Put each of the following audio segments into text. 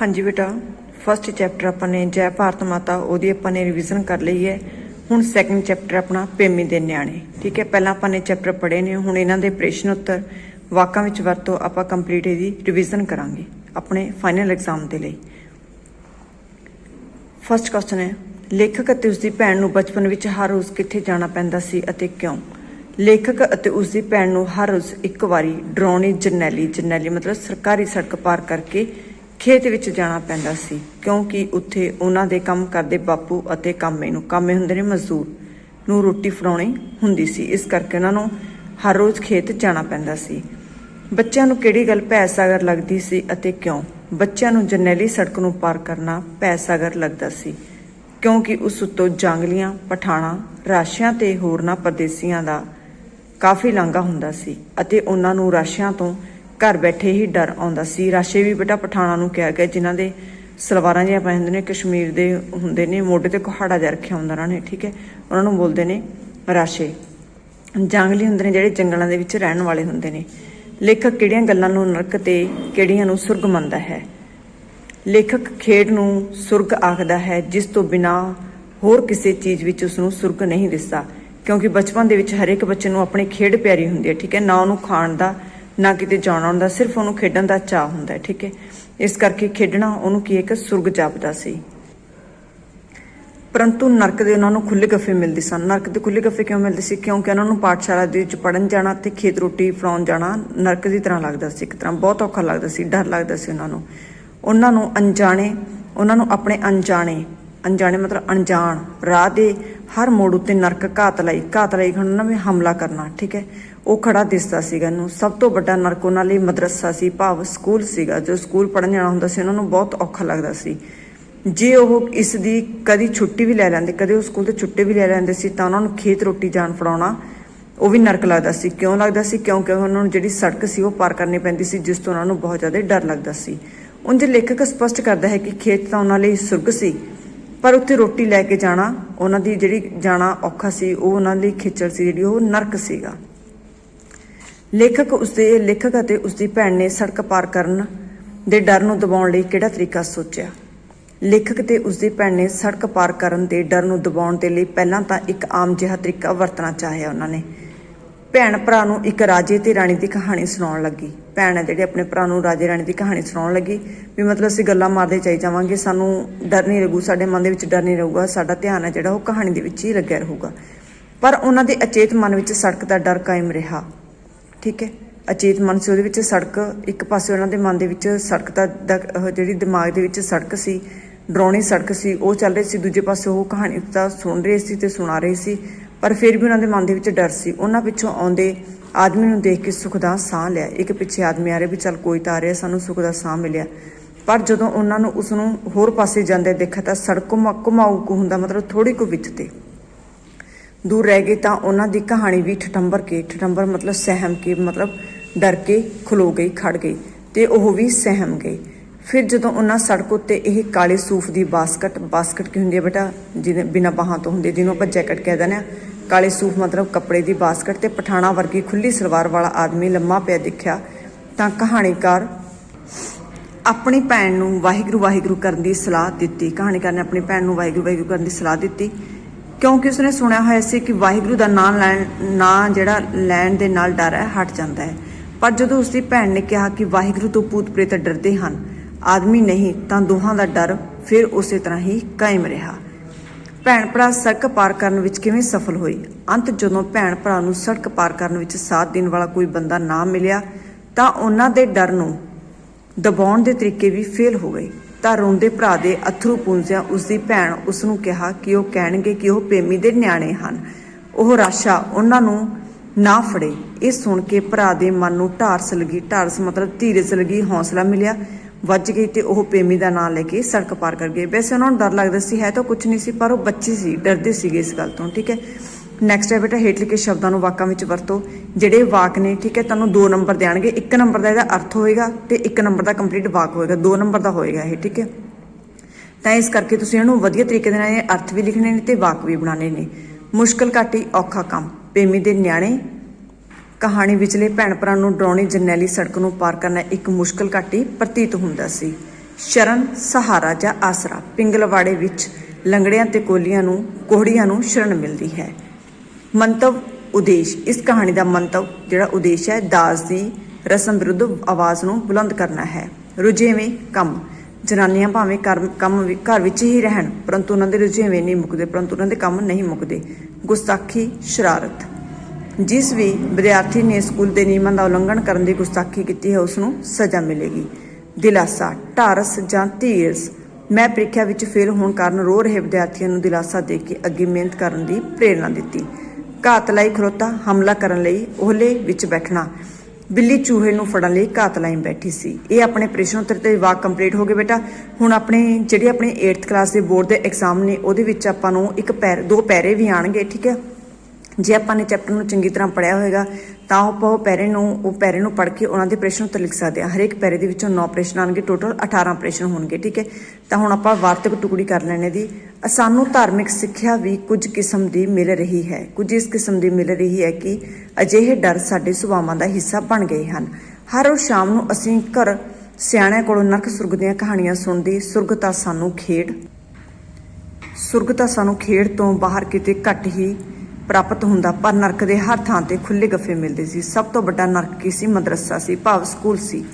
ਹਾਂਜੀ ਬੇਟਾ first chapter ਆਪਾਂ ਨੇ ਜੈ ਭਾਰਤ ਮਾਤਾ, ਉਹਦੀ ਆਪਾਂ ਨੇ ਰਿਵੀਜ਼ਨ ਕਰ ਲਈ ਹੈ। ਹੁਣ ਸੈਕੰਡ ਚੈਪਟਰ ਆਪਣਾ ਪੇਮੀ ਦੇ ਨਿਆਣੇ, ਠੀਕ ਹੈ? ਪਹਿਲਾਂ ਆਪਾਂ ਨੇ ਚੈਪਟਰ ਪੜ੍ਹੇ ਨੇ, ਹੁਣ ਇਹਨਾਂ ਦੇ ਪ੍ਰਸ਼ਨ ਉੱਤਰ। ਵਾਕਾਂ ਵਿੱਚ ਵਰਤੋਂ ਆਪਾਂ ਕੰਪਲੀਟ ਇਹਦੀ ਰਿਵੀਜ਼ਨ ਕਰਾਂਗੇ, ਆਪਣੇ ਫਾਈਨਲ ਐਗਜ਼ਾਮ ਦੇ ਲਈ। ਫਸਟ ਕੁਐਸਚਨ ਹੈ, ਲੇਖਕ ਅਤੇ ਉਸ ਦੀ ਭੈਣ ਨੂੰ ਬਚਪਨ ਵਿੱਚ ਹਰ ਰੋਜ਼ ਕਿੱਥੇ ਜਾਣਾ ਪੈਂਦਾ ਸੀ ਅਤੇ ਕਿਉਂ? ਲੇਖਕ ਅਤੇ ਉਸ ਦੀ ਭੈਣ ਨੂੰ ਹਰ ਰੋਜ਼ ਇੱਕ ਵਾਰੀ ਡਰਾਉਣੀ ਜਰਨੈਲੀ ਜਰਨੈਲੀ ਮਤਲਬ ਸਰਕਾਰੀ ਸੜਕ ਪਾਰ ਕਰਕੇ ਖੇਤ ਵਿੱਚ ਜਾਣਾ ਪੈਂਦਾ ਸੀ, ਕਿਉਂਕਿ ਉੱਥੇ ਉਹਨਾਂ ਦੇ ਕੰਮ ਕਰਦੇ ਬਾਪੂ ਅਤੇ ਕਾਮੇ ਨੂੰ, ਕਾਮੇ ਹੁੰਦੇ ਨੇ ਮਜ਼ਦੂਰ ਨੂੰ ਰੋਟੀ ਫੜਾਉਣੀ ਹੁੰਦੀ ਸੀ, ਇਸ ਕਰਕੇ ਉਹਨਾਂ ਨੂੰ ਹਰ ਰੋਜ਼ ਖੇਤ ਜਾਣਾ ਪੈਂਦਾ ਸੀ। ਬੱਚਿਆਂ ਨੂੰ ਕਿਹੜੀ ਗੱਲ ਭੈ ਸਾਗਰ ਲੱਗਦੀ ਸੀ ਅਤੇ ਕਿਉਂ? ਬੱਚਿਆਂ ਨੂੰ ਜਰਨੈਲੀ ਸੜਕ ਨੂੰ ਪਾਰ ਕਰਨਾ ਭੈ ਸਾਗਰ ਲੱਗਦਾ ਸੀ, ਕਿਉਂਕਿ ਉਸ ਉੱਤੋਂ ਜੰਗਲੀਆਂ, ਪਠਾਣਾ, ਰਾਸ਼ਿਆਂ ਤੇ ਹੋਰਨਾਂ ਪਰਦੇਸੀਆਂ ਦਾ ਕਾਫੀ ਲਾਂਘਾ ਹੁੰਦਾ ਸੀ ਅਤੇ ਉਹਨਾਂ ਨੂੰ ਰਾਸ਼ਿਆਂ ਤੋਂ ਘਰ ਬੈਠੇ ਹੀ ਡਰ ਆਉਂਦਾ ਸੀ। ਰਾਸ਼ੇ ਵੀ ਬੇਟਾ ਪਠਾਣਾ ਨੂੰ ਕਿਹਾ ਗਿਆ, ਜਿਨ੍ਹਾਂ ਦੇ ਸਲਵਾਰਾਂ ਜਿਹੀਆਂ ਪਾਏ ਨੇ, ਕਸ਼ਮੀਰ ਦੇ ਹੁੰਦੇ ਨੇ, ਮੋਢੇ ਤੇ ਕੁਹਾੜਾ ਜਿਹਾ ਰੱਖਿਆ ਹੁੰਦਾ ਉਹਨਾਂ ਨੇ, ਠੀਕ ਹੈ? ਉਹਨਾਂ ਨੂੰ ਬੋਲਦੇ ਨੇ ਰਾਸ਼ੇ। ਜੰਗਲੀ ਹੁੰਦੇ ਨੇ, ਜਿਹੜੇ ਜੰਗਲਾਂ ਦੇ ਵਿੱਚ ਰਹਿਣ ਵਾਲੇ ਹੁੰਦੇ ਨੇ। ਲੇਖਕ ਕਿਹੜੀਆਂ ਗੱਲਾਂ ਨੂੰ ਨਰਕ ਤੇ ਕਿਹੜੀਆਂ ਨੂੰ ਸੁਰਗ ਮੰਨਦਾ ਹੈ? ਲੇਖਕ ਖੇਡ ਨੂੰ ਸੁਰਗ ਆਖਦਾ ਹੈ, ਜਿਸ ਤੋਂ ਬਿਨਾ ਹੋਰ ਕਿਸੇ ਚੀਜ਼ ਵਿੱਚ ਉਸ ਨੂੰ ਸੁਰਗ ਨਹੀਂ ਦਿਸਦਾ। ਕਿਉਂਕਿ ਬਚਪਨ ਦੇ ਵਿੱਚ ਹਰੇਕ ਬੱਚੇ ਨੂੰ ਆਪਣੀ ਖੇਡ ਪਿਆਰੀ ਹੁੰਦੀ ਹੈ, ਠੀਕ ਹੈ? ਨਾ ਉਹਨੂੰ ਖਾਣ ਦਾ ਨਾ ਕਿਤੇ ਜਾਣ ਆਉਣ ਦਾ ਸਿਰਫ ਉਹਨੂੰ ਖੇਡਣ ਦਾ ਚਾਹ ਹੁੰਦਾ ਠੀਕ ਹੈ? ਇਸ ਕਰਕੇ ਖੇਡਣਾ ਉਹਨੂੰ ਕੀ ਇੱਕ ਸੁਰਗ ਜਾਪਦਾ ਸੀ। ਪਰੰਤੂ ਨਰਕ ਦੇ ਉਹਨਾਂ ਨੂੰ ਖੁੱਲੇ ਗੱਫੇ ਮਿਲਦੇ ਸਨ। ਨਰਕ ਦੇ ਖੁੱਲੇ ਗੱਫੇ ਕਿਉਂ ਮਿਲਦੇ ਸੀ? ਕਿਉਂਕਿ ਉਹਨਾਂ ਨੂੰ ਪਾਠਸ਼ਾਲਾ ਦੇ ਵਿੱਚ ਪੜਨ ਜਾਣਾ ਤੇ ਖੇਤ ਰੋਟੀ ਫੜਾਉਣ ਜਾਣਾ ਨਰਕ ਦੀ ਤਰ੍ਹਾਂ ਲੱਗਦਾ ਸੀ, ਇੱਕ ਤਰ੍ਹਾਂ ਬਹੁਤ ਔਖਾ ਲੱਗਦਾ ਸੀ, ਡਰ ਲੱਗਦਾ ਸੀ ਉਹਨਾਂ ਨੂੰ। ਉਹਨਾਂ ਨੂੰ ਅਣਜਾਣੇ, ਉਹਨਾਂ ਨੂੰ ਆਪਣੇ ਅਣਜਾਣੇ ਅਣਜਾਣੇ ਮਤਲਬ ਅਣਜਾਣ, ਰਾਹ ਦੇ ਹਰ ਮੋੜ ਉੱਤੇ ਨਰਕ ਘਾਤ ਲਈ ਘਾਤ ਲਈ ਖੜਨਾ ਵੀ ਹਮਲਾ ਕਰਨਾ, ਠੀਕ ਹੈ? ਉਹ ਖੜਾ ਦਿਸਦਾ ਸੀਗਾ ਇਹਨੂੰ। ਸਭ ਤੋਂ ਵੱਡਾ ਨਰਕ ਉਹਨਾਂ ਲਈ ਮਦਰਸਾ ਸੀ, ਭਾਵ ਸਕੂਲ ਸੀਗਾ। ਜੋ ਸਕੂਲ ਪੜਨ ਜਾਣਾ ਹੁੰਦਾ ਸੀ, ਉਹਨਾਂ ਨੂੰ ਬਹੁਤ ਔਖਾ ਲੱਗਦਾ ਸੀ। ਜੇ ਉਹ ਇਸ ਦੀ ਕਦੀ ਛੁੱਟੀ ਵੀ ਲੈ ਲੈਂਦੇ, ਕਦੇ ਉਹ ਸਕੂਲ ਤੋਂ ਛੁੱਟੀ ਵੀ ਲੈ ਲੈਂਦੇ ਸੀ, ਤਾਂ ਉਹਨਾਂ ਨੂੰ ਖੇਤ ਰੋਟੀ ਜਾਣ ਫੜਾਉਣਾ ਉਹ ਵੀ ਨਰਕ ਲੱਗਦਾ ਸੀ। ਕਿਉਂ ਲੱਗਦਾ ਸੀ? ਕਿਉਂਕਿ ਉਹਨਾਂ ਨੂੰ ਜਿਹੜੀ ਸੜਕ ਸੀ, ਉਹ ਪਾਰ ਕਰਨੀ ਪੈਂਦੀ ਸੀ, ਜਿਸ ਤੋਂ ਉਹਨਾਂ ਨੂੰ ਬਹੁਤ ਜ਼ਿਆਦਾ ਡਰ ਲੱਗਦਾ ਸੀ। ਉਂਝ ਲੇਖਕ ਸਪਸ਼ਟ ਕਰਦਾ ਹੈ ਕਿ ਖੇਤ ਤਾਂ ਉਹਨਾਂ ਲਈ ਸੁਰਗ ਸੀ, ਪਰ ਉੱਥੇ ਰੋਟੀ ਲੈ ਕੇ ਜਾਣਾ, ਉਹਨਾਂ ਦੀ ਜਿਹੜੀ ਜਾਣਾ ਔਖਾ ਸੀ, ਉਹ ਉਹਨਾਂ ਲਈ ਖੇਚਲ ਸੀ, ਜਿਹੜੀ ਉਹ ਨਰਕ ਸੀਗਾ। ਲੇਖਕ ਉਸਦੇ, ਲੇਖਕ ਅਤੇ ਉਸਦੀ ਭੈਣ ਨੇ ਸੜਕ ਪਾਰ ਕਰਨ ਦੇ ਡਰ ਨੂੰ ਦਬਾਉਣ ਲਈ ਕਿਹੜਾ ਤਰੀਕਾ ਸੋਚਿਆ? ਲੇਖਕ ਤੇ ਉਸਦੀ ਭੈਣ ਨੇ ਸੜਕ ਪਾਰ ਕਰਨ ਦੇ ਡਰ ਨੂੰ ਦਬਾਉਣ ਦੇ ਲਈ ਪਹਿਲਾਂ ਤਾਂ ਇੱਕ ਆਮ ਜਿਹਾ ਤਰੀਕਾ ਵਰਤਣਾ ਚਾਹਿਆ ਉਹਨਾਂ ਨੇ। ਭੈਣ ਭਰਾ ਨੂੰ ਇੱਕ ਰਾਜੇ ਤੇ ਰਾਣੀ ਦੀ ਕਹਾਣੀ ਸੁਣਾਉਣ ਲੱਗੀ। ਭੈਣ ਹੈ ਜਿਹੜੀ ਆਪਣੇ ਭਰਾ ਨੂੰ ਰਾਜੇ ਰਾਣੀ ਦੀ ਕਹਾਣੀ ਸੁਣਾਉਣ ਲੱਗੀ ਵੀ ਮਤਲਬ ਅਸੀਂ ਗੱਲਾਂ ਮਾਰਦੇ ਚਾਈ ਜਾਵਾਂਗੇ, ਸਾਨੂੰ ਡਰ ਨਹੀਂ ਰਹੂ ਸਾਡੇ ਮਨ ਦੇ ਵਿੱਚ ਡਰ ਨਹੀਂ ਰਹੂਗਾ, ਸਾਡਾ ਧਿਆਨ ਹੈ ਜਿਹੜਾ ਉਹ ਕਹਾਣੀ ਦੇ ਵਿੱਚ ਹੀ ਲੱਗਿਆ ਰਹੂਗਾ। ਪਰ ਉਹਨਾਂ ਦੇ ਅਚੇਤ ਮਨ ਵਿੱਚ ਸੜਕ ਦਾ ਡਰ ਕਾਇਮ ਰਿਹਾ। ਠੀਕ ਹੈ? ਅਚੇਤ ਮਨ ਸੀ, ਉਹਦੇ ਵਿੱਚ ਸੜਕ, ਇੱਕ ਪਾਸੇ ਉਹਨਾਂ ਦੇ ਮਨ ਦੇ ਵਿੱਚ ਸੜਕ ਦਾ, ਦਾ- ਜਿਹੜੀ ਦਿਮਾਗ ਦੇ ਵਿੱਚ ਸੜਕ ਸੀ, ਡਰਾਉਣੀ ਸੜਕ ਸੀ, ਉਹ ਚੱਲ ਰਹੀ ਸੀ। ਦੂਜੇ ਪਾਸੇ ਉਹ ਕਹਾਣੀ ਤਾਂ ਸੁਣ ਰਹੇ ਸੀ ਤੇ ਸੁਣਾ ਰਹੇ ਸੀ, ਪਰ ਫਿਰ ਵੀ ਉਹਨਾਂ ਦੇ ਮਨ ਦੇ ਵਿੱਚ ਡਰ ਸੀ। ਉਹਨਾਂ ਪਿੱਛੋਂ ਆਉਂਦੇ ਆਦਮੀ ਨੂੰ ਦੇਖ ਕੇ ਸੁਖ ਦਾ ਸਾਹ ਲਿਆ। ਇੱਕ ਪਿੱਛੇ ਆਦਮੀ ਆ ਰਿਹਾ ਵੀ ਚੱਲ ਕੋਈ ਤਾਂ ਆ ਰਿਹਾ, ਸਾਨੂੰ ਸੁਖ ਦਾ ਸਾਹ ਮਿਲਿਆ। ਪਰ ਜਦੋਂ ਉਹਨਾਂ ਨੂੰ ਉਸ ਨੂੰ ਹੋਰ ਪਾਸੇ ਜਾਂਦੇ ਦੇਖਿਆ ਤਾਂ ਸੜਕ ਘੁਮਾ ਘੁਮਾਊ ਕੁ ਹੁੰਦਾ, ਮਤਲਬ ਥੋੜੀ ਕੁ ਵਿੱਚ ਤੇ ਦੂਰ ਰਹਿ ਗਏ ਤਾਂ ਉਹਨਾਂ ਦੀ ਕਹਾਣੀ ਵੀ ਠਠੰਬਰ ਕੇ, ਠਠੰਬਰ ਮਤਲਬ ਸਹਿਮ ਕੇ, ਮਤਲਬ ਡਰ ਕੇ ਖਲੋ ਗਈ ਖੜ ਗਈ ਤੇ ਉਹ ਵੀ ਸਹਿਮ ਗਏ ਫਿਰ ਜਦੋਂ ਉਹਨਾਂ ਸੜਕ ਉੱਤੇ ਇਹ ਕਾਲੇ ਸੂਫ ਦੀ ਬਾਸਕਟ ਬਾਸਕਟ ਕੀ ਹੁੰਦੀ ਹੈ ਬੇਟਾ? ਜਿਹਦੇ ਬਿਨਾ ਬਾਹਾਂ ਤੋਂ ਹੁੰਦੀ ਜਿਹਨੂੰ ਆਪਾਂ ਜੈਕਟ ਕਹਿ ਦਿੰਦੇ ਆ ਕਾਲੇ ਸੂਫ ਮਤਲਬ ਕੱਪੜੇ ਦੀ ਬਾਸਕਟ ਤੇ ਪਠਾਣਾ ਵਰਗੀ ਖੁੱਲੀ ਸਲਵਾਰ ਵਾਲਾ ਆਦਮੀ ਲੰਮਾ ਪਿਆ ਦਿਖਿਆ ਤਾਂ ਕਹਾਣੀਕਾਰ ਆਪਣੀ ਭੈਣ ਨੂੰ ਵਾਹਿਗੁਰੂ ਵਾਹਿਗੁਰੂ ਕਰਨ ਦੀ ਸਲਾਹ ਦਿੱਤੀ। ਕਹਾਣੀਕਾਰ ਨੇ ਆਪਣੀ ਭੈਣ ਨੂੰ ਵਾਹਿਗੁਰੂ ਵਾਹਿਗੁਰੂ ਕਰਨ ਦੀ ਸਲਾਹ ਦਿੱਤੀ। ਕਿਉਂਕਿ ਉਸਨੇ ਸੁਣਿਆ ਹੋਇਆ ਸੀ ਕਿ ਵਾਹਿਗੁਰੂ ਦਾ ਨਾਮ ਲੈਣ, ਨਾਂ ਜਿਹੜਾ ਲੈਣ ਦੇ ਨਾਲ ਡਰ ਹੈ, ਹਟ ਜਾਂਦਾ ਹੈ। ਪਰ ਜਦੋਂ ਉਸਦੀ ਭੈਣ ਨੇ ਕਿਹਾ ਕਿ ਵਾਹਿਗੁਰੂ ਤੋਂ ਭੂਤ ਪ੍ਰੇਤ ਡਰਦੇ ਹਨ, ਆਦਮੀ ਨਹੀਂ, ਤਾਂ ਦੋਹਾਂ ਦਾ ਡਰ ਫਿਰ ਉਸੇ ਤਰ੍ਹਾਂ ਹੀ ਕਾਇਮ ਰਿਹਾ। ਭੈਣ ਭਰਾ ਸੜਕ ਪਾਰ ਕਰਨ ਵਿੱਚ ਕਿਵੇਂ ਸਫਲ ਹੋਈ? ਅੰਤ ਜਦੋਂ ਭੈਣ ਭਰਾ ਨੂੰ ਸੜਕ ਪਾਰ ਕਰਨ ਵਿੱਚ ਸਾਥ ਦੇਣ ਵਾਲਾ ਕੋਈ ਬੰਦਾ ਨਾ ਮਿਲਿਆ, ਤਾਂ ਉਹਨਾਂ ਦੇ ਡਰ ਨੂੰ ਦਬਾਉਣ ਦੇ ਤਰੀਕੇ ਵੀ ਫੇਲ ਹੋ ਗਏ। ਤਾਂ ਰੋਂਦੇ ਭਰਾ ਦੇ ਅਥਰੂ ਪੂੰਝਿਆ ਉਸ ਦੀ ਭੈਣ ਉਸ ਨੂੰ ਕਿਹਾ ਕਿ ਉਹ ਕਹਿਣਗੇ ਕਿ ਉਹ ਪ੍ਰੇਮੀ ਦੇ ਨਿਆਣੇ ਹਨ। ਉਹ ਰਾਸ਼ਾ ਉਹਨਾਂ ਨੂੰ ਨਾ ਫੜੇ। ਇਹ ਸੁਣ ਕੇ ਭਰਾ ਦੇ ਮਨ ਨੂੰ ਢਾਰਸ ਲੱਗੀ ਢਾਰਸ ਮਤਲਬ ਧੀਰਜ ਲੱਗੀ ਹੌਸਲਾ ਮਿਲਿਆ। ਵੱਜ ਗਈ ਤੇ ਉਹ ਪ੍ਰੇਮੀ ਦਾ ਨਾਂ ਲੈ ਕੇ ਸੜਕ ਪਾਰ ਕਰ ਗਏ। ਵੈਸੇ ਉਹਨਾਂ ਨੂੰ ਡਰ ਲੱਗਦਾ ਸੀ, ਹੈ ਤਾਂ ਕੁਝ ਨਹੀਂ ਸੀ, ਪਰ ਉਹ ਬੱਚੇ ਸੀ, ਡਰਦੇ ਸੀਗੇ ਇਸ ਗੱਲ ਤੋਂ, ਠੀਕ ਹੈ। ਨੈਕਸਟ ਹੈ ਬੇਟਾ, ਹੇਠ ਲਿਖੇ ਸ਼ਬਦਾਂ ਨੂੰ ਵਾਕਾਂ ਵਿੱਚ ਵਰਤੋ। ਜਿਹੜੇ ਵਾਕ ਨੇ, ਠੀਕ ਹੈ, ਤੁਹਾਨੂੰ ਦੋ ਨੰਬਰ ਦੇਣਗੇ। ਇੱਕ ਨੰਬਰ ਦਾ ਇਹਦਾ ਅਰਥ ਹੋਏਗਾ ਤੇ ਇੱਕ ਨੰਬਰ ਦਾ ਕੰਪਲੀਟ ਵਾਕ ਹੋਏਗਾ। ਦੋ ਨੰਬਰ ਦਾ ਹੋਏਗਾ ਇਹ, ਠੀਕ ਹੈ। ਤਾਂ ਇਸ ਕਰਕੇ ਤੁਸੀਂ ਇਹਨੂੰ ਵਧੀਆ ਤਰੀਕੇ ਦੇ ਨਾਲ ਇਹ ਅਰਥ ਵੀ ਲਿਖਣੇ ਨੇ ਤੇ ਵਾਕ ਵੀ ਬਣਾਉਣੇ ਨੇ। ਮੁਸ਼ਕਲ ਘਾਟੀ, ਔਖਾ ਕੰਮ। ਪ੍ਰੇਮੀ ਦੇ ਨਿਆਣੇ, ਕਹਾਣੀ ਵਿਚਲੇ ਭੈਣ ਭਰਾ ਨੂੰ ਡਰਾਉਣੀ, ਜਰਨੈਲੀ ਸੜਕ ਨੂੰ ਪਾਰ ਕਰਨਾ ਇੱਕ ਮੁਸ਼ਕਲ ਘਾਟੀ ਪ੍ਰਤੀਤ ਹੁੰਦਾ ਸੀ। ਸ਼ਰਨ, ਸਹਾਰਾ ਜਾਂ ਆਸਰਾ। ਪਿੰਗਲਵਾੜੇ ਵਿੱਚ ਲੰਗੜਿਆਂ ਤੇ ਕੋਲੀਆਂ ਨੂੰ, ਕੋਹੜੀਆਂ ਨੂੰ ਸ਼ਰਨ ਮਿਲਦੀ ਹੈ। ਮੰਤਵ ਉਦੇਸ਼। ਇਸ ਕਹਾਣੀ ਦਾ ਮੰਤਵ, ਜਿਹੜਾ ਉਦੇਸ਼ ਹੈ, ਦਾਸ ਦੀ ਰਸਮ ਵਿਰੁੱਧ ਆਵਾਜ਼ ਨੂੰ ਬੁਲੰਦ ਕਰਨਾ ਹੈ। ਰੁਝੇਵੇਂ ਕੰਮ। ਜਨਾਨੀਆਂ ਭਾਵੇਂ ਕਰਮ ਕੰਮ ਵੀ- ਘਰ ਵਿੱਚ ਹੀ ਰਹਿਣ, ਪਰੰਤੂ ਉਹਨਾਂ ਦੇ ਰੁਝੇਵੇਂ ਨਹੀਂ ਮੁੱਕਦੇ, ਪਰੰਤੂ ਉਹਨਾਂ ਦੇ ਕੰਮ ਨਹੀਂ ਮੁੱਕਦੇ। ਗੁਸਤਾਖੀ, ਸ਼ਰਾਰਤ। ਜਿਸ ਵੀ ਵਿਦਿਆਰਥੀ ਨੇ ਸਕੂਲ ਦੇ ਨਿਯਮਾਂ ਦਾ ਉਲੰਘਣ ਕਰਨ ਦੀ ਗੁਸਤਾਖੀ ਕੀਤੀ ਹੈ, ਉਸ ਨੂੰ ਸਜ਼ਾ ਮਿਲੇਗੀ। ਦਿਲਾਸਾ, ਢਾਰਸ ਜਾਂ ਧੀਰਸ। ਮੈਂ ਪ੍ਰੀਖਿਆ ਵਿੱਚ ਫੇਲ ਹੋਣ ਕਾਰਨ ਰੋ ਰਹੇ ਵਿਦਿਆਰਥੀਆਂ ਨੂੰ ਦਿਲਾਸਾ ਦੇ ਕੇ ਅੱਗੇ ਮਿਹਨਤ ਕਰਨ ਦੀ ਪ੍ਰੇਰਣਾ ਦਿੱਤੀ। ਘਾਤ ਲਈ ਖਲੋਤਾ, ਹਮਲਾ ਕਰਨ ਲਈ ਉਹਲੇ ਵਿੱਚ ਬੈਠਣਾ। ਬਿੱਲੀ ਚੂਹੇ ਨੂੰ ਫੜਨ ਲਈ ਘਾਤ ਲਾਈ ਬੈਠੀ ਸੀ। ਇਹ ਆਪਣੇ ਪ੍ਰਸ਼ਨ ਉੱਤਰ ਤੇ ਵਾਕ ਕੰਪਲੀਟ ਹੋ ਗਏ ਬੇਟਾ। ਹੁਣ ਆਪਣੇ, ਜਿਹੜੇ ਆਪਣੇ 8th ਕਲਾਸ ਦੇ ਬੋਰਡ ਦੇ ਐਗਜ਼ਾਮ ਨੇ, ਉਹਦੇ ਵਿੱਚ ਆਪਾਂ ਨੂੰ ਇੱਕ ਪੈਰ, ਦੋ ਪੈਰੇ ਵੀ ਆਣਗੇ, ਠੀਕ ਹੈ? ਜੇ ਆਪਾਂ ਨੇ ਚੈਪਟਰ ਨੂੰ ਚੰਗੀ ਤਰ੍ਹਾਂ ਪੜਿਆ ਹੋਵੇਗਾ ਤਾਂ ਆਪਾਂ ਉਹ ਪੈਰੇ ਨੂੰ, ਉਹ ਪੈਰੇ ਨੂੰ ਪੜ੍ਹ ਕੇ ਉਹਨਾਂ ਦੇ ਪ੍ਰਸ਼ਨ ਉੱਤਰ ਲਿਖ ਸਕਦੇ ਹਾਂ ਹਰੇਕ ਪੈਰੇ ਦੇ ਵਿੱਚੋਂ 9 ਪ੍ਰਸ਼ਨ ਆਣਗੇ ਟੋਟਲ 18 ਪ੍ਰਸ਼ਨ ਹੋਣਗੇ, ਠੀਕ ਹੈ? ਤਾਂ ਹੁਣ ਆਪਾਂ ਵਾਰਤਕ ਟੁਕੜੀ ਕਰ ਲੈਣੇ ਦੀ। ਸਾਨੂੰ ਧਾਰਮਿਕ ਸਿੱਖਿਆ ਵੀ ਕੁਝ ਕਿਸਮ ਦੀ ਮਿਲ ਰਹੀ ਹੈ। ਕੁਝ ਇਸ ਕਿਸਮ ਦੀ ਮਿਲ ਰਹੀ ਹੈ ਕਿ ਅਜਿਹੇ ਡਰ ਸਾਡੇ ਸੁਭਾਵਾਂ ਦਾ ਹਿੱਸਾ ਬਣ ਗਏ ਹਨ। ਹਰ ਰੋਜ਼ ਸ਼ਾਮ ਨੂੰ ਅਸੀਂ ਘਰ ਸਿਆਣਿਆਂ ਕੋਲੋਂ ਨਰਕ ਸੁਰਗ ਦੀਆਂ ਕਹਾਣੀਆਂ ਸੁਣਦੇ, ਸੁਰਗ ਤਾਂ ਸਾਨੂੰ ਖੇਡ ਸੁਰਗ ਤਾਂ ਸਾਨੂੰ ਖੇਡ ਤੋਂ ਬਾਹਰ ਕਿਤੇ ਘੱਟ ਹੀ ਪ੍ਰਾਪਤ ਹੁੰਦਾ, ਪਰ ਨਰਕ ਦੇ ਹਰ ਥਾਂ ਤੇ ਖੁੱਲੇ ਗੱਫੇ ਮਿਲਦੇ ਸੀ। ਸਭ ਤੋਂ ਵੱਡਾ ਨਰਕ ਕੀ ਸੀ? ਮਦਰਸਾ ਸੀ, ਭਾਵ ਸਕੂਲ ਸੀ।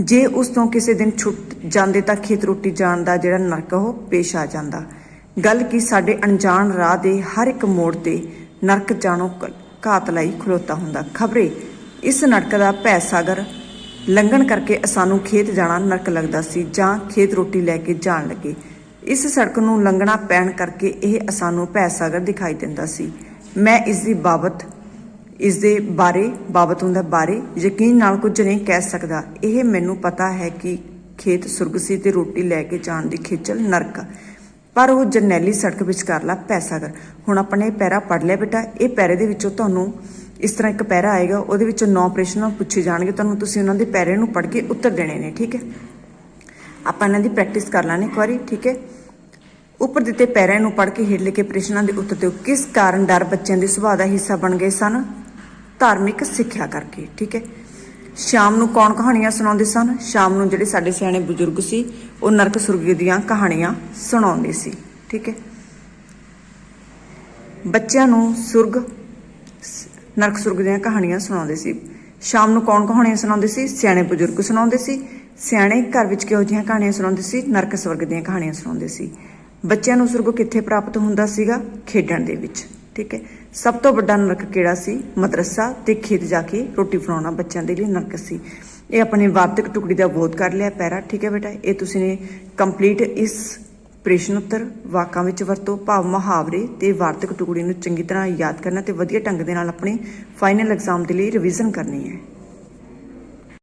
ਜੇ ਉਸ ਤੋਂ ਕਿਸੇ ਦਿਨ ਛੁੱਟ ਜਾਂਦੇ ਤਾਂ ਖੇਤ ਰੋਟੀ ਜਾਣ ਦਾ ਜਿਹੜਾ ਨਰਕ ਉਹ ਪੇਸ਼ ਆ ਜਾਂਦਾ। ਗੱਲ ਕੀ? ਸਾਡੇ ਅਣਜਾਣ ਰਾਹ ਦੇ ਹਰ ਇੱਕ ਮੋੜ ਤੇ ਨਰਕ ਜਾਣੋ ਕ- ਘਾਤ ਲਈ ਖਲੋਤਾ ਹੁੰਦਾ। ਖਬਰੇ, ਇਸ ਨਰਕ ਦਾ ਭੈ ਸਾਗਰ ਲੰਘਣ ਕਰਕੇ ਸਾਨੂੰ ਖੇਤ ਜਾਣਾ ਨਰਕ ਲੱਗਦਾ ਸੀ, ਜਾਂ ਖੇਤ ਰੋਟੀ ਲੈ ਕੇ ਜਾਣ ਲੱਗੇ। ਇਸ ਸੜਕ ਨੂੰ ਲੰਘਣਾ ਪੈਣ ਕਰਕੇ ਇਹ ਸਾਨੂੰ ਭੈ ਸਾਗਰ ਦਿਖਾਈ ਦਿੰਦਾ ਸੀ। ਮੈਂ ਇਸ ਦੀ ਬਾਬਤ ਇਸ ਦੇ ਬਾਰੇ, ਬਾਬਤ ਹੁੰਦਾ ਬਾਰੇ ਯਕੀਨ ਨਾਲ ਕੁਝ ਨਹੀਂ ਕਹਿ ਸਕਦਾ। ਇਹ ਮੈਨੂੰ ਪਤਾ ਹੈ ਕਿ ਖੇਤ ਸੁਰਗ ਸੀ ਤੇ ਰੋਟੀ ਲੈ ਕੇ ਜਾਣ ਦੀ ਖੇਚਲ ਨਰਕ ਆ। ਪਰ ਉਹ ਜਰਨੈਲੀ ਸੜਕ ਵਿਚਕਾਰਲਾ ਪੈਸਾ ਕਰ। ਹੁਣ ਆਪਣੇ ਪੈਰਾ ਪੜ ਲਿਆ ਬੇਟਾ, ਇਹ ਪੈਰੇ ਦੇ ਵਿੱਚੋਂ ਤੁਹਾਨੂੰ ਇਸ ਤਰ੍ਹਾਂ ਇੱਕ ਪੈਰਾ ਆਏਗਾ, ਉਹਦੇ ਵਿੱਚੋਂ ਨੌ ਪ੍ਰਸ਼ਨ ਪੁੱਛੇ ਜਾਣਗੇ, ਤੁਹਾਨੂੰ ਤੁਸੀਂ ਉਹਨਾਂ ਦੇ ਪੈਰੇ ਨੂੰ ਪੜ ਕੇ ਉੱਤਰ ਦੇਣੇ ਨੇ, ਠੀਕ ਹੈ? ਆਪਾਂ ਇਹਨਾਂ ਦੀ ਪ੍ਰੈਕਟਿਸ ਕਰ ਲਾਂਗੇ ਇੱਕ ਵਾਰੀ, ਠੀਕ ਹੈ? ਉੱਪਰ ਦਿੱਤੇ ਪੈਰਿਆਂ ਨੂੰ ਪੜ੍ਹ ਕੇ ਹੇਠ ਲਿਖੇ ਪ੍ਰਸ਼ਨਾਂ ਦੇ ਉੱਤਰ ਦਿਓ। ਕਿਸ ਕਾਰਨ ਡਰ ਬੱਚਿਆਂ ਦੇ ਸੁਭਾਅ ਦਾ ਹਿੱਸਾ ਬਣ ਗਏ ਸਨ? ਧਾਰਮਿਕ ਸਿੱਖਿਆ ਕਰਕੇ, ਠੀਕ ਹੈ? ਸ਼ਾਮ ਨੂੰ ਕੌਣ ਕਹਾਣੀਆਂ ਸੁਣਾਉਂਦੇ ਸਨ? ਸ਼ਾਮ ਨੂੰ ਜਿਹੜੇ ਸਾਡੇ ਸਿਆਣੇ ਬਜ਼ੁਰਗ ਸੀ, ਉਹ ਨਰਕ ਸੁਰਗ ਦੀਆਂ ਕਹਾਣੀਆਂ ਸੁਣਾਉਂਦੇ ਸੀ, ਠੀਕ ਹੈ? ਬੱਚਿਆਂ ਨੂੰ ਸੁਰਗ, ਨਰਕ ਸੁਰਗ ਦੀਆਂ ਕਹਾਣੀਆਂ ਸੁਣਾਉਂਦੇ ਸੀ। ਸ਼ਾਮ ਨੂੰ ਕੌਣ ਕਹਾਣੀਆਂ ਸੁਣਾਉਂਦੇ ਸੀ? ਸਿਆਣੇ ਬਜ਼ੁਰਗ ਸੁਣਾਉਂਦੇ ਸੀ। ਸਿਆਣੇ ਘਰ ਵਿੱਚ ਕਿਹੋ ਜਿਹੀਆਂ ਕਹਾਣੀਆਂ ਸੁਣਾਉਂਦੇ ਸੀ? ਨਰਕ ਸਵਰਗ ਦੀਆਂ ਕਹਾਣੀਆਂ ਸੁਣਾਉਂਦੇ ਸੀ। ਬੱਚਿਆਂ ਨੂੰ ਸੁਰਗ ਕਿੱਥੇ ਪ੍ਰਾਪਤ ਹੁੰਦਾ ਸੀਗਾ? ਖੇਡਣ ਦੇ ਵਿੱਚ। ਠੀਕ ਹੈ? ਸਭ ਤੋਂ ਵੱਡਾ ਨਰਕ ਕਿਹੜਾ ਸੀ? ਮਦਰਸਾ ਤੇ ਖੇਤ ਜਾ ਕੇ ਰੋਟੀ ਬਣਾਉਣਾ ਬੱਚਿਆਂ ਦੇ ਲਈ ਨਰਕ ਸੀ। ਇਹ ਆਪਣੇ ਵਾਰਤਕ ਟੁਕੜੀ ਦਾ ਬੋਧ ਕਰ ਲਿਆ ਪੈਰਾ। ਠੀਕ ਹੈ ਬੇਟਾ? ਇਹ ਤੁਸੀਂ ਨੇ ਕੰਪਲੀਟ ਇਸ ਪ੍ਰਸ਼ਨ ਉੱਤਰ ਵਾਕਾਂ ਵਿੱਚ ਵਰਤੋ। ਭਾਵ ਮੁਹਾਵਰੇ ਤੇ ਵਾਰਤਕ ਟੁਕੜੀ ਨੂੰ ਚੰਗੀ ਤਰ੍ਹਾਂ ਯਾਦ ਕਰਨਾ ਤੇ ਵਧੀਆ ਢੰਗ ਦੇ ਨਾਲ ਆਪਣੇ ਫਾਈਨਲ ਐਗਜ਼ਾਮ ਦੇ ਲਈ ਰਿਵੀਜ਼ਨ ਕਰਨੀ ਹੈ।